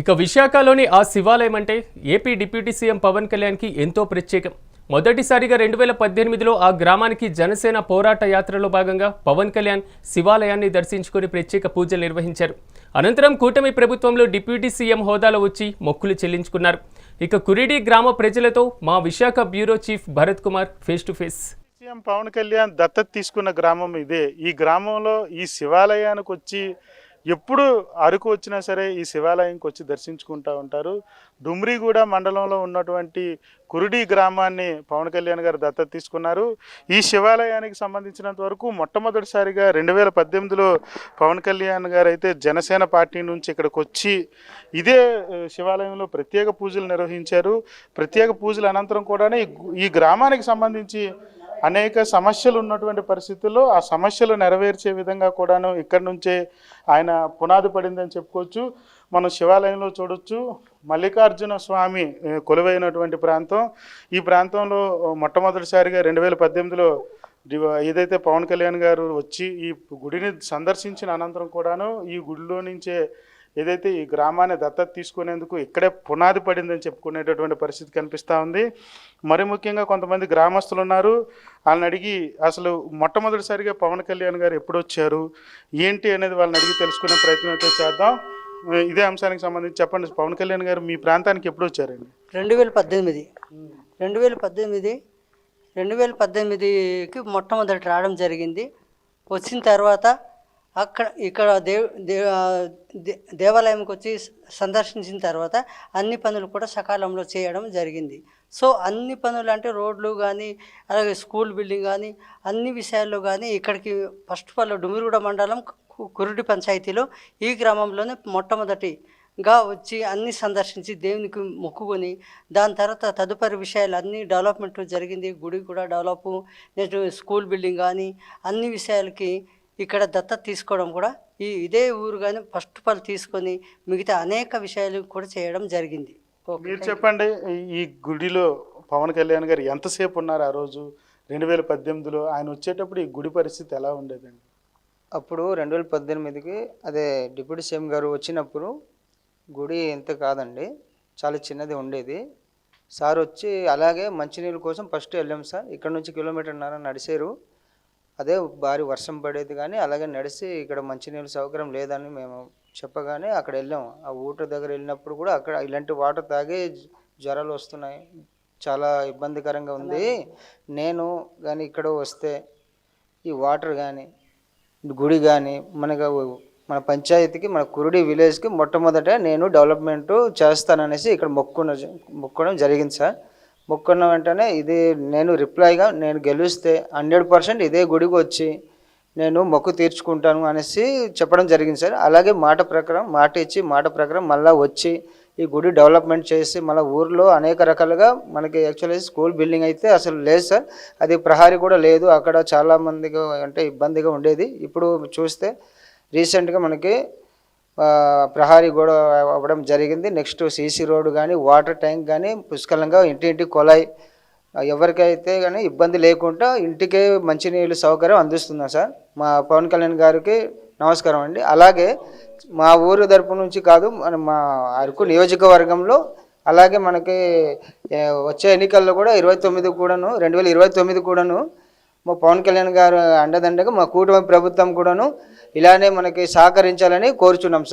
ఇక విశాఖలోని ఆ శివాలయం అంటే ఏపీ డిప్యూటీ సీఎం పవన్ కళ్యాణ్కి ఎంతో ప్రత్యేకం. మొదటిసారిగా రెండు వేల పద్దెనిమిదిలో ఆ గ్రామానికి జనసేన పోరాట యాత్రలో భాగంగా పవన్ కళ్యాణ్ శివాలయాన్ని దర్శించుకుని ప్రత్యేక పూజలు నిర్వహించారు. అనంతరం కూటమి ప్రభుత్వంలో డిప్యూటీ సీఎం హోదాలో వచ్చి మొక్కులు చెల్లించుకున్నారు. ఇక కురిడి గ్రామ ప్రజలతో మా Visakha bureau chief Bharat Kumar face to face. CM Pawan Kalyan దత్తత తీసుకున్న గ్రామం ఇదే. ఈ గ్రామంలో ఈ శివాలయానికి వచ్చి ఎప్పుడు అరకు వచ్చినా సరే ఈ శివాలయంకి వచ్చి దర్శించుకుంటూ ఉంటారు. డుమ్రిగూడ మండలంలో ఉన్నటువంటి కురుడి గ్రామాన్ని పవన్ కళ్యాణ్ గారు దత్తత తీసుకున్నారు. ఈ శివాలయానికి సంబంధించినంత వరకు మొట్టమొదటిసారిగా రెండు వేల పద్దెనిమిదిలో పవన్ కళ్యాణ్ గారు అయితే జనసేన పార్టీ నుంచి ఇక్కడికి వచ్చి ఇదే శివాలయంలో ప్రత్యేక పూజలు నిర్వహించారు. ప్రత్యేక పూజల అనంతరం కూడా ఈ గ్రామానికి సంబంధించి అనేక సమస్యలు ఉన్నటువంటి పరిస్థితుల్లో ఆ సమస్యలు నెరవేర్చే విధంగా కూడాను ఇక్కడి నుంచే ఆయన పునాది పడిందని చెప్పుకోవచ్చు. మనం శివాలయంలో చూడొచ్చు. మల్లికార్జున స్వామి కొలువైనటువంటి ప్రాంతం. ఈ ప్రాంతంలో మొట్టమొదటిసారిగా రెండు వేల పద్దెనిమిదిలో ఏదైతే పవన్ కళ్యాణ్ గారు వచ్చి ఈ గుడిని సందర్శించిన అనంతరం కూడాను ఈ గుడిలో నుంచే ఏదైతే ఈ గ్రామాన్ని దత్తత తీసుకునేందుకు ఇక్కడే పునాది పడిందని చెప్పుకునేటటువంటి పరిస్థితి కనిపిస్తూ ఉంది. మరి ముఖ్యంగా కొంతమంది గ్రామస్తులు ఉన్నారు. వాళ్ళని అడిగి అసలు మొట్టమొదటిసారిగా పవన్ కళ్యాణ్ గారు ఎప్పుడు వచ్చారు? ఏంటి అనేది వాళ్ళని అడిగి తెలుసుకునే ప్రయత్నం అయితే చేద్దాం. ఇదే అంశానికి సంబంధించి చెప్పండి. పవన్ కళ్యాణ్ గారు మీ ప్రాంతానికి ఎప్పుడు వచ్చారండి? రెండు వేల పద్దెనిమిది. రెండు వేల పద్దెనిమిది రెండు వేల పద్దెనిమిదికి మొట్టమొదటి రావడం జరిగింది. వచ్చిన తర్వాత అక్కడ ఇక్కడ దేవ్ దే దే- దేవాలయంకి వచ్చి సందర్శించిన తర్వాత అన్ని పనులు కూడా సకాలంలో చేయడం జరిగింది. సో అన్ని పనులు అంటే రోడ్లు కానీ అలాగే స్కూల్ బిల్డింగ్ కానీ అన్ని విషయాల్లో కానీ ఇక్కడికి ఫస్ట్ ఆఫ్ ఆల్ డుమిరిగూడ మండలం కు- కురుడి పంచాయతీలో ఈ గ్రామంలోనే మొట్టమొదటి గా వచ్చి అన్ని సందర్శించి దేవునికి మొక్కుకొని దాని తర్వాత తదుపరి విషయాలు అన్ని డెవలప్మెంట్ జరిగింది. గుడి కూడా డెవలప్ నెక్స్ట్ స్కూల్ బిల్డింగ్ కానీ అన్ని విషయాలకి ఇక్కడ దత్తత తీసుకోవడం కూడా ఈ ఇదే ఊరు కానీ ఫస్ట్ ఆల్ తీసుకొని మిగతా అనేక విషయాలు కూడా చేయడం జరిగింది. ఓకే మీరు చెప్పండి ఈ- ఈ గుడిలో పవన్ కళ్యాణ్ గారు ఎంతసేపు ఉన్నారు ఆ రోజు? రెండు వేల పద్దెనిమిదిలో ఆయన వచ్చేటప్పుడు ఈ గుడి పరిస్థితి ఎలా ఉండేదండి? అప్పుడు రెండు వేల పద్దెనిమిదికి అదే డిప్యూటీ సీఎం గారు వచ్చినప్పుడు గుడి ఎంత కాదండి చాలా చిన్నది ఉండేది. సార్ వచ్చి అలాగే మంచినీళ్ళ కోసం ఫస్ట్ వెళ్ళాం సార్. ఇక్కడ నుంచి కిలోమీటర్న్నర నడిచారు. అదే భారీ వర్షం పడేది కానీ అలాగే నడిచి ఇక్కడ మంచినీళ్ళ సౌకర్యం లేదని మేము చెప్పగానే అక్కడ వెళ్ళాము. ఆ ఊటర్ దగ్గర వెళ్ళినప్పుడు కూడా అక్కడ ఇలాంటి వాటర్ తాగే జ్వరాలు వస్తున్నాయి. చాలా ఇబ్బందికరంగా ఉంది. నేను కానీ ఇక్కడ వస్తే ఈ వాటర్ కానీ గుడి కానీ మనకు మన పంచాయతీకి మన కురుడి విలేజ్కి మొట్టమొదట నేను డెవలప్మెంట్ చేస్తాననేసి ఇక్కడ మొక్కున మొక్కడం జరిగింది సార్. మొక్కున్న వెంటనే ఇది నేను రిప్లైగా నేను గెలిస్తే హండ్రెడ్ పర్సెంట్ ఇదే గుడికి వచ్చి నేను మొక్కు తీర్చుకుంటాను అనేసి చెప్పడం జరిగింది సార్. అలాగే మాట ప్రకారం మాట ఇచ్చి మాట ప్రకారం మళ్ళీ వచ్చి ఈ గుడి డెవలప్మెంట్ చేసి మళ్ళీ ఊర్లో అనేక రకాలుగా మనకి యాక్చువల్లీ స్కూల్ బిల్డింగ్ అయితే అసలు లేదు సార్. అది ప్రహారీ కూడా లేదు. అక్కడ చాలా మందికి అంటే ఇబ్బందిగా ఉండేది. ఇప్పుడు చూస్తే రీసెంట్గా మనకి ప్రహారీ గోడ అవ్వడం జరిగింది. నెక్స్ట్ సీసీ రోడ్ కానీ వాటర్ ట్యాంక్ కానీ పుష్కలంగా ఇంటి ఇంటి కొలాయి ఎవరికైతే కానీ ఇబ్బంది లేకుండా ఇంటికే మంచినీళ్ళు సౌకర్యం అందిస్తున్నాం సార్. మా పవన్ కళ్యాణ్ గారికి నమస్కారం అండి. అలాగే మా ఊరు తరపు నుంచి కాదు మన మా అరకు నియోజకవర్గంలో అలాగే మనకి వచ్చే ఎన్నికల్లో కూడా ఇరవై తొమ్మిది కూడాను రెండు వేల ఇరవై తొమ్మిది కూడాను మా పవన్ కళ్యాణ్ గారు అండదండగా మా కూటమి ప్రభుత్వం కూడాను ఇలానే మనకి సహకరించాలని కోరుచున్నాం